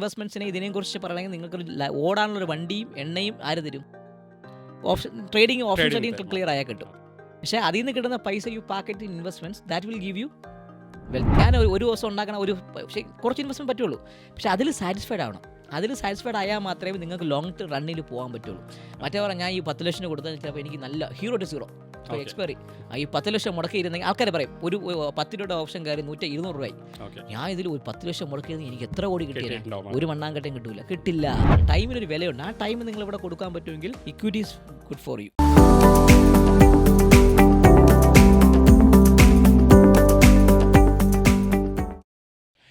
ഇൻവെസ്റ്റ്മെന്റ്സിനെ ഇതിനെക്കുറിച്ച് പറയണമെങ്കിൽ നിങ്ങൾക്ക് ഓടാനുള്ള ഒരു വണ്ടിയും എണ്ണയും ആര് തരും? Option trading option trading clear ആയാൽ കിട്ടും. പക്ഷേ അതിൽ നിന്ന് കിട്ടുന്ന പൈസ you packet investments that will give you well ഞാൻ ഒരു- ദിവസം ഉണ്ടാക്കണ ഒരു പക്ഷേ കുറച്ച് ഇൻവെസ്റ്റ്മെന്റ് പറ്റുള്ളൂ. പക്ഷേ അതിൽ സാറ്റിസ്ഫൈഡ് ആവണം. അതിൽ സാറ്റിസ്ഫൈഡ് ആയാൽ മാത്രമേ നിങ്ങൾക്ക് ലോങ് റണ്ണിൽ പോകാൻ പറ്റുള്ളൂ. മറ്റേ പറഞ്ഞാൽ ഞാൻ ഈ പത്ത് ലക്ഷം കൊടുത്താൽ ചിലപ്പോൾ എനിക്ക് നല്ല ഹീറോ ടു സീറോ. എക്സ്പയറി ഈ പത്ത് ലക്ഷം മുടക്കിയിരുന്നെങ്കിൽ ആൾക്കാരെ പറയും ഒരു പത്ത് രൂപയുടെ ഓപ്ഷൻ കയറി നൂറ്റി ഇരുന്നൂറ് രൂപയായി. ഞാൻ ഇതിൽ ഒരു പത്ത് ലക്ഷം മുടക്കിയിരുന്നു എനിക്ക് എത്ര കോടി കിട്ടിയത് ഒരു മണ്ണാങ്കട്ടയും കിട്ടൂല. കിട്ടില്ല. ടൈമിനൊരു വിലയുണ്ട്. ആ ടൈം നിങ്ങൾ ഇവിടെ കൊടുക്കാൻ പറ്റുമെങ്കിൽ ഇക്വിറ്റീസ് ഗുഡ് ഫോർ യു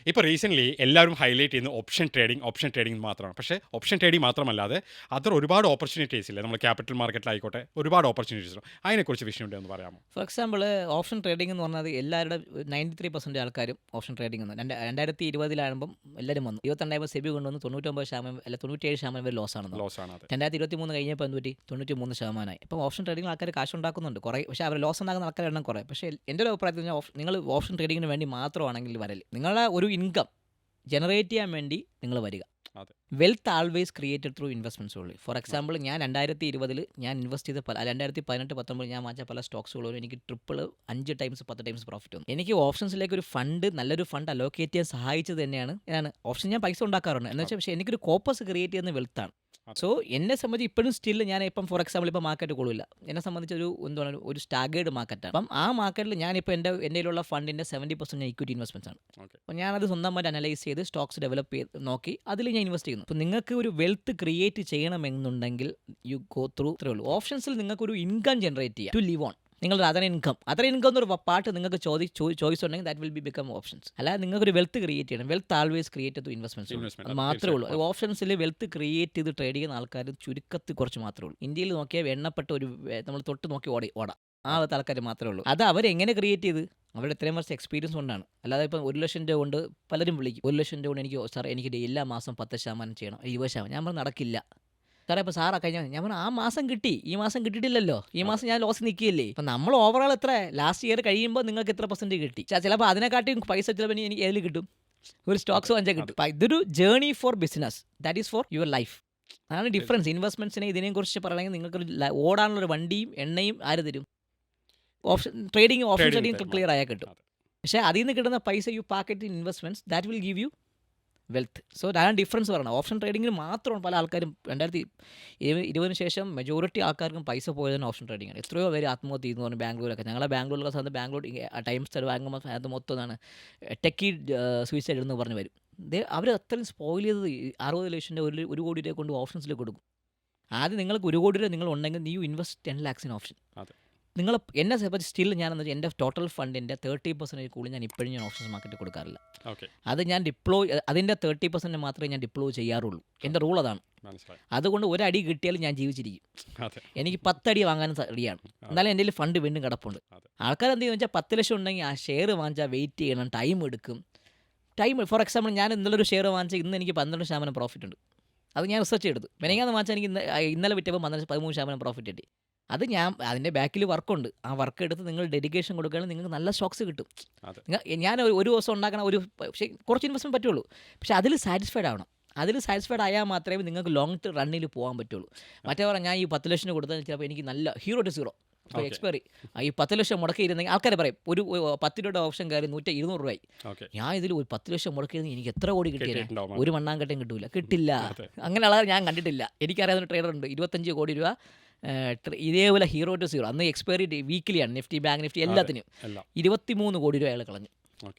ഇപ്പോൾ റീസെന്റ്ലി എല്ലാവരും ഹൈലൈറ്റ് ചെയ്യുന്ന ഓപ്ഷൻ ട്രേഡിംഗ് ഓപ്ഷൻ ട്രേഡിംഗ് മാത്രമാണ്. പക്ഷേ ഓപ്ഷൻ ട്രേഡിംഗ് മാത്രമല്ലാതെ അതർ ഒരുപാട് ഓപ്പർച്യൂണിറ്റീസ് ഇല്ല? നമ്മൾ ക്യാപിറ്റൽ മാർക്കറ്റിലായിക്കോട്ടെ ഒരുപാട് ഓപ്പർച്യൂണിറ്റീസ് ഉണ്ട് അതിനെക്കുറിച്ച് വിഷയം എന്ന് പറയാമോ? ഫോർ എക്സാമ്പിൾ ഓപ്ഷൻ ട്രേഡിംഗ് എന്ന് പറഞ്ഞാൽ എല്ലാവരുടെ നയന്റി ത്രീ പെർസെന്റ് ആൾക്കാരും ഓപ്ഷൻ ട്രേഡിംഗ് ഒന്ന് രണ്ട് രണ്ടായിരത്തി ഇരുപതിലാകുമ്പം എല്ലാവരും വന്നു. ഇരുപത്തിരണ്ടായപ്പോൾ സെബി കൊണ്ടുവന്ന് തൊണ്ണൂറ്റൊമ്പത് ശതമാനം അല്ല തൊണ്ണൂറ്റേഴ് ശതമാനം വരെ ലോസ് ആണ് ലോസ് ആണ് രണ്ടായിരത്തി ഇരുപത്തി മൂന്ന് കഴിഞ്ഞപ്പോൾ എന്ത് പറ്റി? തൊണ്ണൂറ്റി മൂന്ന് ശതമാനമായി. ഇപ്പം ഓപ്ഷൻ ട്രേഡിംഗ് ആൾക്കാർ കാശ് ഉണ്ടാക്കുന്നുണ്ട്. കുറേ പക്ഷേ അവർ ലോസ് ഉണ്ടാക്കുന്ന ആൾക്കാരുടെ എണ്ണം കുറേ. പക്ഷേ എന്റെ ഒരു അഭിപ്രായത്തിൽ നിങ്ങൾ ഓപ്ഷൻ ട്രേഡിങ്ങിന് വേണ്ടി മാത്രമാണെങ്കിൽ വരൽ നിങ്ങളുടെ ഒരു ഇൻകം ജനറേറ്റ് ചെയ്യാൻ വേണ്ടി നിങ്ങൾ വരിക. Wealth always created through investments ഉള്ളൂ ഫോർ എക്സാമ്പിൾ ഞാൻ രണ്ടായിരത്തി ഇരുപതിൽ ഞാൻ ഇൻവെസ്റ്റ് ചെയ്ത പല രണ്ടായിരത്തി പതിനെട്ട് പത്തൊമ്പത് ഞാൻ വാങ്ങിച്ച പല സ്റ്റോക്സുകളും എനിക്ക് ട്രിപ്പിൾ അഞ്ച് ടൈംസ് പത്ത് ടൈംസ് പ്രോഫിറ്റ് വന്നു. എനിക്ക് ഓപ്ഷൻസിലേക്ക് ഒരു ഫണ്ട് നല്ലൊരു ഫണ്ട് അലോക്കേറ്റ് ചെയ്യാൻ സഹായിച്ചത് തന്നെയാണ്. ഞാൻ ഓപ്ഷൻ ഞാൻ പൈസ ഉണ്ടാക്കാറുണ്ട്. എന്ന് വെച്ചാൽ പക്ഷേ എനിക്കൊരു കോപ്പസ് ക്രിയേറ്റ് ചെയ്യുന്ന വെൽത്താണ്. സോ എന്നെ സംബന്ധിച്ച് ഇപ്പോഴും സ്റ്റിൽ ഞാൻ ഇപ്പം ഫോർ എക്സാമ്പിൾ ഇപ്പം മാർക്കറ്റ് കൊള്ളില്ല എന്നെ സംബന്ധിച്ച് ഒരു എന്താണ് ഒരു- സ്റ്റാഗേഡ് സ്റ്റാഗേർഡ് മാർക്കറ്റാണ് അപ്പം ആ മാർക്കറ്റിൽ ഞാനിപ്പോൾ എന്റെ എന്റെ ഫണ്ടിന്റെ സെവന്റി പെർസെന്റ് ഇക്വിറ്റി ഇൻവെസ്റ്റ്മെന്റ്സ് ആണ്. അപ്പോൾ ഞാനത് സ്വന്തമായിട്ട് അനലൈസ് ചെയ്ത് സ്റ്റോക്സ് ഡെവലപ്പ് ചെയ്ത് നോക്കി അതിൽ ഞാൻ ഇൻവെസ്റ്റ് ചെയ്യുന്നു. അപ്പോൾ നിങ്ങൾക്ക് ഒരു വെൽത്ത് ക്രിയേറ്റ് ചെയ്യണമെന്നുണ്ടെങ്കിൽ യു ഗോ ത്രൂ ഇത്രേ ഉള്ളൂ. ഓപ്ഷൻസിൽ നിങ്ങൾക്കൊരു ഇൻകം ജനറേറ്റ് ചെയ്യാം. ടു ലിവ് ഓൺ നിങ്ങളുടെ അതർ ഇൻകം അതർ ഇൻകം എന്നൊരു പാട്ട് നിങ്ങൾക്ക് ചോദി ചോയ്സ് ഉണ്ടെങ്കിൽ that will be become options അല്ലാതെ നിങ്ങൾക്കൊരു വെൽത്ത് ക്രിയേറ്റ് ചെയ്യണം. വെൽത്ത് ആൾവേസ് ക്രിയേറ്റ് ചെയ്തു ഇൻവെസ്റ്റ്മെന്റ്സ് മാത്രമേ ഉള്ളൂ. ഓപ്ഷൻസിൽ വെൽത്ത് ക്രിയേറ്റ് ചെയ്ത് ട്രേഡ് ചെയ്യുന്ന ആൾക്കാർ ചുരുക്കത്തിൽ കുറച്ച് മാത്രമേ ഉള്ളൂ. ഇന്ത്യയിൽ നോക്കിയാൽ എണ്ണപ്പെട്ട ഒരു നമ്മൾ തൊട്ട് നോക്കി ഓടി ഓടാം. ആ ഭാഗത്തെ ആൾക്കാർ മാത്രമേ ഉള്ളൂ. അത് അവരെങ്ങനെ ക്രിയേറ്റ് ചെയ്ത്? അവരുടെ ഇത്രയും വർഷം എക്സ്പീരിയൻസ് കൊണ്ടാണ്. അല്ലാതെ ഇപ്പം ഒരു ലക്ഷം രൂപ കൊണ്ട് പലരും വിളിക്കും. ഒരു ലക്ഷം രൂപ കൊണ്ട് എനിക്ക് സാർ എനിക്ക് എല്ലാ മാസം പത്ത് ശതമാനം ചെയ്യണം ഇരുപത് ശതമാനം. ഞാൻ പറഞ്ഞു നടക്കില്ല. സാറേ ഇപ്പോൾ സാറാ കഴിഞ്ഞ ഞാൻ പറഞ്ഞു ആ മാസം കിട്ടി ഈ മാസം കിട്ടിയിട്ടില്ലല്ലോ. ഈ മാസം ഞാൻ ലോസ് നിൽക്കുകയല്ലേ? അപ്പം നമ്മൾ ഓവറോൾ എത്ര ലാസ്റ്റ് ഇയർ കഴിയുമ്പോൾ നിങ്ങൾക്ക് എത്ര പെർസെന്റ് കിട്ടി? ചിലപ്പോൾ അതിനെക്കാട്ടിയും പൈസ ചിലപ്പോൾ എനിക്ക് ഏതിൽ കിട്ടും? ഒരു സ്റ്റോക്സ് വാങ്ങിച്ചാൽ കിട്ടും. അപ്പം ഇതൊരു journey for business that is for your life അതാണ് ഡിഫറൻസ് ഇൻവെസ്റ്റ്മെന്റ്സിനെ ഇതിനെക്കുറിച്ച് പറയണമെങ്കിൽ നിങ്ങൾക്ക് ഒരു ല- ഓടാനുള്ള ഒരു വണ്ടിയും എണ്ണയും ആര് തരും? Option trading option. ക്ലിയർ ആയാൽ കിട്ടും. പക്ഷേ അതിൽ നിന്ന് കിട്ടുന്ന പൈസ you packet investments that will give you wealth so അതാണ് ഡിഫറൻസ് പറയണം. ഓപ്ഷൻ ട്രേഡിങ്ങിന് മാത്രമാണ് പല ആൾക്കാരും രണ്ടായിരത്തി ഇരുപത് ഇരുപതിന് ശേഷം മെജോറിറ്റി ആൾക്കാർക്കും പൈസ പോയതാണ് ഓപ്ഷൻ ട്രേഡിംഗ് ആണ്. എത്രയോ പേര് ആത്മഹത്യ ചെയ്യുന്നു പറഞ്ഞു ബാംഗ്ലൂരൊക്കെ ഞങ്ങളെ ബാംഗ്ലൂരിലൊക്കെ സ്ഥലത്ത് ബാംഗ്ലൂർ ടൈംസ് സ്റ്റഡ് വാങ്ങുമ്പോൾ അത് മൊത്തം എന്നാണ് ടെക്കി സൂയിസൈഡ് എന്ന് പറഞ്ഞ് വരും. അവർ അത്രയും സ്പോയിൽ ചെയ്തത് അറുപത് ലക്ഷത്തിന്റെ ഒരു ഒരു കോടി രൂപ കൊണ്ട് ഓപ്ഷൻസിൽ കൊടുക്കും. ആദ്യം നിങ്ങൾക്ക് ഒരു കോടി രൂപ നിങ്ങൾ ഉണ്ടെങ്കിൽ you invest ten lakhs in option. നിങ്ങൾ എന്നെ സംബന്ധിച്ച് സ്റ്റിൽ ഞാൻ എന്താ എന്റെ ടോട്ടൽ ഫണ്ടിന്റെ തേർട്ടി പെർസെന്റേജ് കൂടി ഞാൻ ഇപ്പോഴും ഞാൻ ഓപ്ഷൻസ് മാർക്കറ്റിൽ കൊടുക്കാറില്ല. ഓക്കെ അത് ഞാൻ ഡിപ്ലോയ് അതിന്റെ തേർട്ടി പെർസെന്റ് മാത്രമേ ഞാൻ ഡിപ്ലോയ് ചെയ്യാറുള്ളൂ. എന്റെ റൂൾ അതാണ്. അതുകൊണ്ട് ഒരടി കിട്ടിയാലും ഞാൻ ജീവിച്ചിരിക്കും. എനിക്ക് പത്തടി വാങ്ങാനും റെഡിയാണ്. എന്നാലും എന്റെ ഫണ്ട് വീണ്ടും കിടപ്പുണ്ട്. ആൾക്കാർ എന്ത് ചെയ്യുന്നത് വെച്ചാൽ പത്ത് ലക്ഷം ഉണ്ടെങ്കിൽ ആ ഷെയർ വാങ്ങിച്ചാൽ വെയിറ്റ് ചെയ്യണം ടൈം എടുക്കും. ടൈം ഫോർ എക്സാമ്പിൾ ഞാൻ ഇന്നലെ ഒരു ഷെയർ വാങ്ങിച്ചാൽ ഇന്ന് എനിക്ക് പന്ത്രണ്ട് ശതമാനം പ്രോഫിറ്റ് ഉണ്ട്. അത് ഞാൻ റിസർച്ച് എടുത്തു മെനങ്ങാന്ന് വാങ്ങിച്ചാൽ എനിക്ക് ഇന്ന് ഇന്നലെ വിറ്റപ്പോൾ പന്ത്രണ്ട് പതിമൂന്ന് ശതമാനം പ്രോഫിറ്റ് കിട്ടി. അത് ഞാൻ അതിന്റെ ബാക്കിൽ വർക്കുണ്ട്. ആ വർക്ക് എടുത്ത് നിങ്ങൾ ഡെഡിക്കേഷൻ കൊടുക്കുകയാണെങ്കിൽ നിങ്ങൾക്ക് നല്ല സ്റ്റോക്സ് കിട്ടും. ഞാൻ ഒരു- ദിവസം ഉണ്ടാക്കണ ഒരു പക്ഷേ കുറച്ച് ഇൻവെസ്റ്റ്മെന്റ് പറ്റുള്ളൂ. പക്ഷേ അതിൽ സാറ്റിസ്ഫൈഡ് ആവണം. അതിൽ സാറ്റിസ്ഫൈഡ് ആയാൽ മാത്രമേ നിങ്ങൾക്ക് ലോങ് റണ്ണിൽ പോകാൻ പറ്റുള്ളൂ. മറ്റേ പറഞ്ഞാൽ ഞാൻ ഈ പത്ത് ലക്ഷം കൊടുത്താൽ ചിലപ്പോൾ എനിക്ക് നല്ല ഹീറോ ടു സീറോ. എക്സ്പയറി ഈ പത്ത് ലക്ഷം മുടക്കിയിരുന്നെങ്കിൽ ആൾക്കാർ പറയും ഒരു പത്ത് രൂപയുടെ ഓപ്ഷൻ കയറി നൂറ്റി ഇരുന്നൂറ് രൂപയായി. ഞാൻ ഇതിൽ ഒരു പത്ത് ലക്ഷം മുടക്കിയിരുന്നെങ്കിൽ എനിക്ക് എത്ര കോടി കിട്ടിയത് ഒരു മണ്ണാങ്കട്ടയും കിട്ടൂല. കിട്ടില്ല. അതെ. അങ്ങനെയുള്ള ഞാൻ കണ്ടിട്ടില്ല. എനിക്കറിയാവുന്ന ട്രേഡർ ഉണ്ട്. ഇരുപത്തഞ്ച് കോടി രൂപ ഇതേപോലെ ഹീറോ ടു സീറോ അന്ന് എക്സ്പയറി വീക്കിലിയാണ് നിഫ്റ്റി ബാങ്ക് നിഫ്റ്റി എല്ലാത്തിനും. ഇരുപത്തി മൂന്ന് കോടി രൂപ അയാൾ കളഞ്ഞു.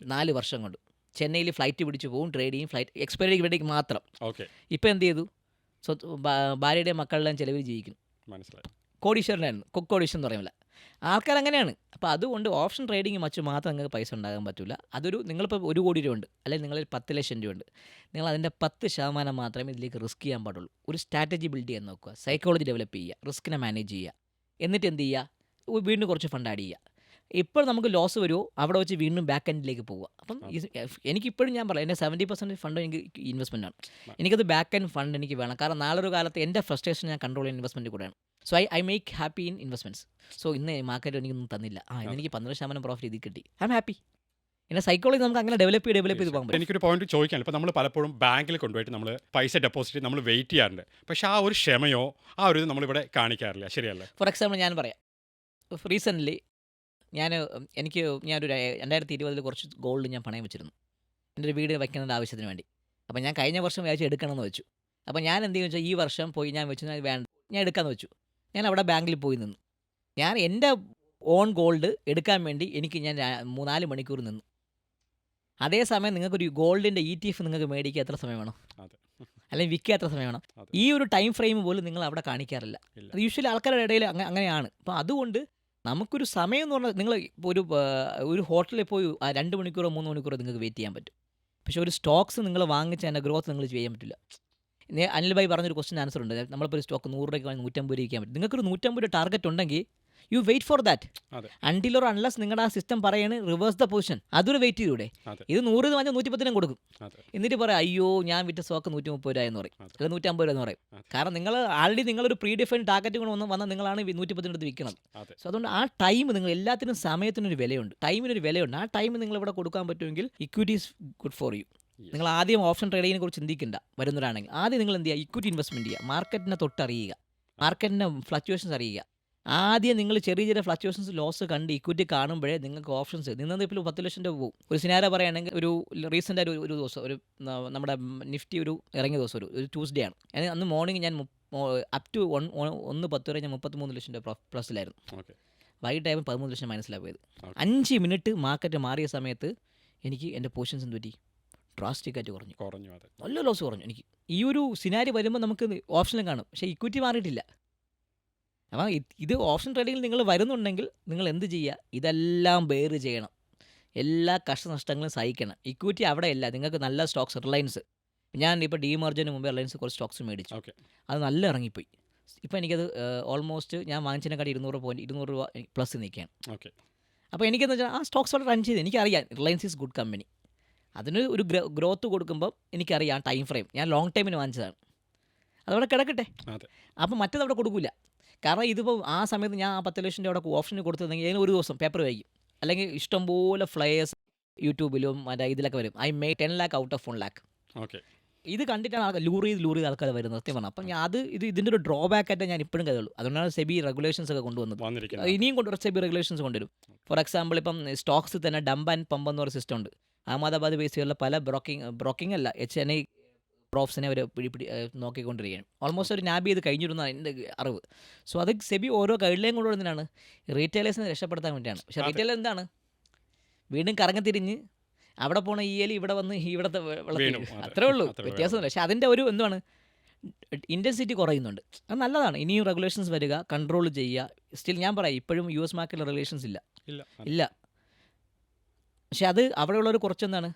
നാല് വർഷം കൊണ്ട്. ചെന്നൈയിൽ ഫ്ലൈറ്റ് പിടിച്ച് പോകും ട്രേഡ് ചെയ്യും. ഫ്ലൈറ്റ് എക്സ്പയറി വേണ്ടി മാത്രം. ഓക്കെ. ഇപ്പോൾ എന്ത് ചെയ്തു? സ്വത്ത് ഭാ- ഭാര്യയുടെയും മക്കളുടെയും ചിലവിൽ ജീവിക്കുന്നു. മനസ്സിലായി. കോടീശ്വരനായിരുന്നു. കൊക്കോടീശ്വരൻ എന്ന് പറയുമ്പോൾ ആൾക്കാർ അങ്ങനെയാണ്. അപ്പോൾ അതുകൊണ്ട് ഓപ്ഷൻ ട്രേഡിംഗ് മച്ച് മാത്രം നിങ്ങൾക്ക് പൈസ ഉണ്ടാകാൻ പറ്റില്ല അതൊരു നിങ്ങളിപ്പോൾ ഒരു കോടി രൂപ ഉണ്ട് അല്ലെങ്കിൽ നിങ്ങളിൽ പത്ത് ലക്ഷം രൂപ ഉണ്ട് നിങ്ങൾ അതിന്റെ പത്ത് ശതമാനം മാത്രമേ ഇതിലേക്ക് റിസ്ക് ചെയ്യാൻ പാടുള്ളൂ. ഒരു സ്ട്രാറ്റജി ബിൽഡ് ചെയ്യാൻ നോക്കുക. സൈക്കോളജി ഡെവലപ്പ് ചെയ്യുക. റിസ്കിനെ മാനേജ് ചെയ്യുക. എന്നിട്ട് എന്ത് ചെയ്യുക? വീണ്ടും കുറച്ച് ഫണ്ട് ആഡ് ചെയ്യുക. ഇപ്പോൾ നമുക്ക് ലോസ് വരുമോ അവിടെ വെച്ച് വീണ്ടും ബാക്ക് എൻഡിലേക്ക് പോവുക. അപ്പം എനിക്കിപ്പോഴും ഞാൻ പറയാം എന്റെ സെവന്റി പെർസെന്റ് ഫണ്ട് എനിക്ക് ഇൻവെസ്റ്റ്മെന്റ് ആണ്. എനിക്കത് ബാക്ക് എൻഡ് ഫണ്ട് എനിക്ക് വേണം. കാരണം നാളെ ഒരു കാലത്ത് എന്റെ ഫ്രസ്ട്രേഷൻ ഞാൻ കൺട്രോൾ ചെയ്യുന്ന ഇൻവെസ്റ്റ്മെന്റ് കൂടെയാണ്. So I I make happy in investments so ഇന്ന് മാർക്കറ്റ് എനിക്കൊന്നും തന്നില്ല. ആ ഇന്ന് എനിക്ക് പന്ത്രണ്ട് ശതമാനം പ്രോഫിറ്റ് ഇത് കിട്ടി. ഐ എം ഹാപ്പി പിന്നെ സൈക്കോളജി നമുക്ക് അങ്ങനെ ഡെവലപ്പ് ചെയ്ത് ഡെവലപ്പ് ചെയ്ത് പോകാൻ പറ്റും. എനിക്കൊരു പോയിന്റ് ചോദിക്കാൻ ഇപ്പോൾ നമ്മൾ പലപ്പോഴും ബാങ്കിൽ കൊണ്ടുപോയിട്ട് നമ്മൾ പൈസ ഡെപ്പോസിറ്റ് നമ്മൾ വെയിറ്റ് ചെയ്യാറുണ്ട്. പക്ഷേ ആ ഒരു ക്ഷമയോ ആ ഒരു ഇത് നമ്മളിവിടെ കാണിക്കാറില്ല. ശരിയല്ല? ഫോർ എക്സാമ്പിൾ ഞാൻ പറയാം. റീസെന്റ്ലി ഞാൻ എനിക്ക് ഞാനൊരു രണ്ടായിരത്തി ഇരുപതിൽ കുറച്ച് ഗോൾഡ് ഞാൻ പണയം വെച്ചിരുന്നു. എന്റെ ഒരു വീട് വയ്ക്കുന്നതിന്റെ ആവശ്യത്തിന് വേണ്ടി. അപ്പോൾ ഞാൻ കഴിഞ്ഞ വർഷം വിചാരിച്ച് എടുക്കണമെന്ന് വെച്ചു. അപ്പോൾ ഞാൻ എന്ത് വെച്ചാൽ ഈ വർഷം പോയി ഞാൻ വെച്ചു വേണ്ട. ഞാൻ എടുക്കാമെന്ന് വെച്ചു. ഞാൻ അവിടെ ബാങ്കിൽ പോയി നിന്നു. ഞാൻ എന്റെ ഓൺ ഗോൾഡ് എടുക്കാൻ വേണ്ടി എനിക്ക് ഞാൻ മൂന്നാൽ മണിക്കൂർ നിന്നു. അതേസമയം നിങ്ങൾക്കൊരു ഗോൾഡിന്റെ ഇ ടി എഫ് നിങ്ങൾക്ക് മേടിക്കുക എത്ര സമയം വേണം. അല്ലെങ്കിൽ വിൽക്കുക എത്ര സമയം വേണം? ഈ ഒരു ടൈം ഫ്രെയിം പോലും നിങ്ങൾ അവിടെ കാണിക്കാറില്ല. യൂഷ്വലി ആൾക്കാരുടെ ഇടയിൽ അങ്ങ അങ്ങനെയാണ്. അപ്പോൾ അതുകൊണ്ട് നമുക്കൊരു സമയം എന്ന് പറഞ്ഞാൽ നിങ്ങൾ ഒരു ഒരു ഹോട്ടലിൽ പോയി രണ്ട് മണിക്കൂറോ മൂന്ന് മണിക്കൂറോ നിങ്ങൾക്ക് വെയിറ്റ് ചെയ്യാൻ പറ്റും. പക്ഷേ ഒരു സ്റ്റോക്സ് നിങ്ങൾ വാങ്ങിച്ച് അതിന്റെ ഗ്രോത്ത് നിങ്ങൾ ചെയ്യാൻ പറ്റില്ല. അനിൽ ഭായി പറഞ്ഞൊരു ക്വസ്റ്റൻ ആൻസർ ഉണ്ട്. നമ്മളിപ്പോൾ ഒരു സ്റ്റോക്ക് നൂറ് രൂപയ്ക്ക് നൂറ്റമ്പത് രൂപയ്ക്ക് പറ്റും. നിങ്ങൾക്കൊരു നൂറ്റമ്പത് രൂപ ടാർഗറ്റ് ഉണ്ടെങ്കിൽ you wait for that until or unless നിങ്ങളുടെ ആ സിസ്റ്റം പറയാണ് റിവേഴ്സ് ദ പൊസിഷൻ അതൊരു വെയിറ്റ് ചെയ്തൂടെ. ഇത് നൂറ് എന്ന് പറഞ്ഞാൽ നൂറ്റിപ്പത്തിനും കൊടുക്കും. എന്നിട്ട് പറയാം അയ്യോ ഞാൻ വിറ്റ സ്റ്റോക്ക് നൂറ്റി മുപ്പത് രൂപ എന്ന് പറയും. അല്ലെങ്കിൽ നൂറ്റമ്പത് രൂപ എന്ന് പറയും. കാരണം നിങ്ങൾ ആൾറെഡി നിങ്ങളൊരു പ്രീ ഡിഫൈൻ ടാർഗറ്റ് കൊണ്ട് വന്ന് വന്നാൽ നിങ്ങളാണ് നൂറ്റിപ്പത്തിന്റെ അടുത്ത് വിൽക്കണം സോ അതുകൊണ്ട് ആ ടൈം നിങ്ങൾ എല്ലാത്തിനും സമയത്തിനൊരു വിലയുണ്ട്. ടൈമിനൊരു വിലയുണ്ട്. ആ ടൈം നിങ്ങൾ ഇവിടെ കൊടുക്കാൻ പറ്റുമെങ്കിൽ equity is good for you. നിങ്ങൾ ആദ്യം ഓപ്ഷൻ ട്രേഡിങ്ങിനെ കുറിച്ച് ചിന്തിക്കണ്ട. വരുന്നവരാണെങ്കിൽ ആദ്യം നിങ്ങൾ എന്ത് ചെയ്യുക? ഇക്വിറ്റി ഇൻവെസ്റ്റ്മെന്റ് ചെയ്യുക. മാർക്കറ്റിനെ തൊട്ടറിയുക. മാർക്കറ്റിന്റെ ഫ്ലക്ച്വേഷൻസ് അറിയുക. ആദ്യം നിങ്ങൾ ചെറിയ ചെറിയ ഫ്ലക്ച്വേഷൻസ് ലോസ് കണ്ട് ഇക്വിറ്റി കാണുമ്പോഴേ നിങ്ങൾക്ക് ഓപ്ഷൻസ് നിന്നത് ഇപ്പോൾ പത്ത് ലക്ഷം രൂപ പോകും ഒരു സിനാര പറയുകയാണെങ്കിൽ ഒരു റീസെന്റ് ആയിട്ട് ഒരു- ഒരു ദിവസം ഒരു നമ്മുടെ നിഫ്റ്റി ഒരു ഇറങ്ങിയ ദിവസം ഒരു ഒരു ട്യൂസ്ഡേ ആണ്. അന്ന് മോർണിംഗ് ഞാൻ അപ് ടു വൺ ഒന്ന് പത്ത് വരെ ഞാൻ മുപ്പത്തിമൂന്ന് ലക്ഷം രൂപ പ്ലസ്സിലായിരുന്നു വൈകിട്ടായപ്പോൾ പതിമൂന്ന് ലക്ഷം മൈനസിലാണ് പോയത്. അഞ്ച് മിനിറ്റ് മാർക്കറ്റ് മാറിയ സമയത്ത് എനിക്ക് എന്റെ പൊസിഷൻസ് എന്ത് പറ്റി? ഡ്രാസ്റ്റിക് ആയിട്ട് കുറഞ്ഞു. കുറഞ്ഞു നല്ല ലോസ് കുറഞ്ഞു. എനിക്ക് ഈ ഒരു സിനാരി വരുമ്പോൾ നമുക്ക് ഓപ്ഷനും കാണും. പക്ഷേ ഇക്വിറ്റി മാറിയിട്ടില്ല. അപ്പം ഇത് ഓപ്ഷൻ ട്രേഡിങ്ങിൽ നിങ്ങൾ വരുന്നുണ്ടെങ്കിൽ നിങ്ങൾ എന്ത് ചെയ്യുക? ഇതെല്ലാം ബെയർ ചെയ്യണം. എല്ലാ കഷ്ടനഷ്ടങ്ങളും സഹിക്കണം. ഇക്വിറ്റി അവിടെ അല്ല നിങ്ങൾക്ക് നല്ല സ്റ്റോക്സ് റിലയൻസ്. ഞാൻ ഇപ്പോൾ ഡീമർജന് മുമ്പ് റിലയൻസ് കുറച്ച് സ്റ്റോക്സ് മേടിച്ചു. ഓക്കെ. അത് നല്ല ഇറങ്ങിപ്പോയി. ഇപ്പോൾ എനിക്കത് ഓൾമോസ്റ്റ് ഞാൻ വാങ്ങിച്ചതിനെക്കാട്ടി ഇരുന്നൂറ് പോയിന്റ് ഇരുന്നൂറ് രൂപ പ്ലസ് നിൽക്കുകയാണ്. ഓക്കെ. അപ്പോൾ എനിക്കെന്ന് വെച്ചാൽ ആ സ്റ്റോക്സ് വളരെ റൺ ചെയ്ത് എനിക്കറിയാം. Reliance is good company. അതിന് ഒരു ഗ്രോത്ത് കൊടുക്കുമ്പോൾ എനിക്കറിയാം ആ ടൈം ഫ്രെയിം. ഞാൻ ലോങ് ടൈമിന് വാങ്ങിച്ചതാണ്. അതവിടെ കിടക്കട്ടെ. അതെ. അപ്പോൾ മറ്റേത് അവിടെ കൊടുക്കില്ല കാരണം ഇതിപ്പോൾ ആ സമയത്ത് ഞാൻ ആ പത്ത് ലക്ഷം രൂപ അവിടെ ഓപ്ഷന് കൊടുത്തിരുന്നെങ്കിൽ അതിന് ഒരു ദിവസം പേപ്പർ വായിക്കും. അല്ലെങ്കിൽ ഇഷ്ടംപോലെ ഫ്ലയേഴ്സ് യൂട്യൂബിലും മറ്റേ ഇതിലൊക്കെ വരും. I may ten lakh out of one lakh okay ഇത് കണ്ടിട്ടാണ് ആൾക്കാർ ലൂറി ലൂറി ലൂർ ചെയ്ത് ആൾക്കാർ വരുന്നത്. സത്യം പറഞ്ഞാൽ അപ്പം ഞാൻ അത് ഇത് ഇതിന്റെ ഒരു ഡ്രോബാക്ക് ആയിട്ട് ഞാൻ ഇപ്പോഴും കരുതുള്ളൂ. അതുകൊണ്ടാണ് സെബി റെഗുലേഷൻസ് ഒക്കെ കൊണ്ടുവന്നത്. ഇനിയും കൊണ്ട് സെബി റെഗുലേഷൻസ് കൊണ്ടുവരും. ഫോർ എക്സാമ്പിൾ ഇപ്പം സ്റ്റോക്സ് തന്നെ ഡംപ് ആൻഡ് പമ്പ് എന്ന് പറയുന്ന സിസ്റ്റം ഉണ്ട്. അഹമ്മദാബാദ് ബേസ് ചെയ്തുള്ള പല ബ്രോക്കിംഗ് ബ്രോക്കിംഗ് അല്ല എച്ച് എൻ ഐ പ്രോഫ്സിനെ അവർ പിടി നോക്കിക്കൊണ്ടിരിക്കുകയാണ്. ഓൾമോസ്റ്റ് ഒരു നാബ് ചെയ്ത് കഴിഞ്ഞിരുന്ന എന്റെ അറിവ്. സോ അത് സെബി ഓരോ ഗൈഡ് ലൈൻ കൊണ്ടുവരുന്നതിനാണ് റീറ്റെയിലേഴ്സിനെ രക്ഷപ്പെടുത്താൻ വേണ്ടിയാണ്. പക്ഷേ. റീറ്റെയിലർ എന്താണ്? വീണ്ടും കറങ്ങി തിരിഞ്ഞ് അവിടെ പോണ ഈ എലി ഇവിടെ വന്ന് ഇവിടത്തെ വെള്ളം വെള്ളത്തിൽ. അത്രേ ഉള്ളൂ. വ്യത്യാസമില്ല പക്ഷേ അതിന്റെ ഒരു എന്താണ് ഇന്റൻസിറ്റി കുറയുന്നുണ്ട്. അത് നല്ലതാണ്. ഇനിയും റെഗുലേഷൻസ് വരിക കൺട്രോൾ ചെയ്യുക. സ്റ്റിൽ ഞാൻ പറയാം ഇപ്പോഴും യു എസ് മാർക്കറ്റിൽ റെഗുലേഷൻസ് ഇല്ല. ഇല്ല. ഇല്ല. പക്ഷെ അത് അവിടെയുള്ളവർ കുറച്ചെന്താണ്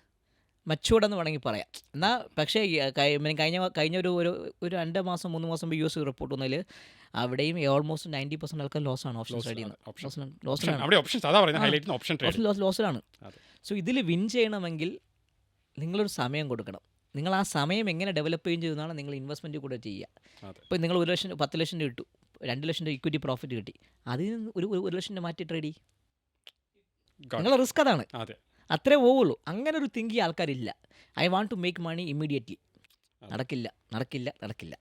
മച്ചൂർഡ് എന്ന് വേണമെങ്കിൽ പറയാം. എന്നാൽ പക്ഷേ കഴിഞ്ഞ കഴിഞ്ഞ ഒരു ഒരു ഒരു രണ്ട് മാസം മൂന്ന് മാസം യു എസ് റിപ്പോർട്ട് വന്നതിൽ അവിടെയും ഓൾമോസ്റ്റ് നയന്റി പെർസെന്റ് ആൾക്കാർ ലോസാണ് ഓപ്ഷൻ. ചെയ്യുന്നത് ഓപ്ഷൻ ലോസിലാണ് ലോസ് ലോസിലാണ് സോ ഇതിൽ വിൻ ചെയ്യണമെങ്കിൽ നിങ്ങളൊരു സമയം കൊടുക്കണം. നിങ്ങൾ ആ സമയം എങ്ങനെ ഡെവലപ്പ് ചെയ്യും ചെയ്യുന്നതാണ് നിങ്ങൾ ഇൻവെസ്റ്റ്മെന്റ് കൂടെ ചെയ്യുക. ഇപ്പോൾ നിങ്ങൾ ഒരു ലക്ഷം പത്ത് ലക്ഷം രൂപ ഇട്ടു രണ്ട് ലക്ഷം രൂപ ഇക്വിറ്റി പ്രോഫിറ്റ് കിട്ടി. അതിൽ നിന്ന് ഒരു ഒരു- ലക്ഷം രൂപ മാറ്റി ട്രേഡ് ചെയ്യും. നിങ്ങളെ റിസ്ക് അതാണ്. അതെ. അത്രേ പോവുള്ളൂ. അങ്ങനെ ഒരു തിങ്കി ആൾക്കാരില്ല I want to make money immediately നടക്കില്ല നടക്കില്ല നടക്കില്ല.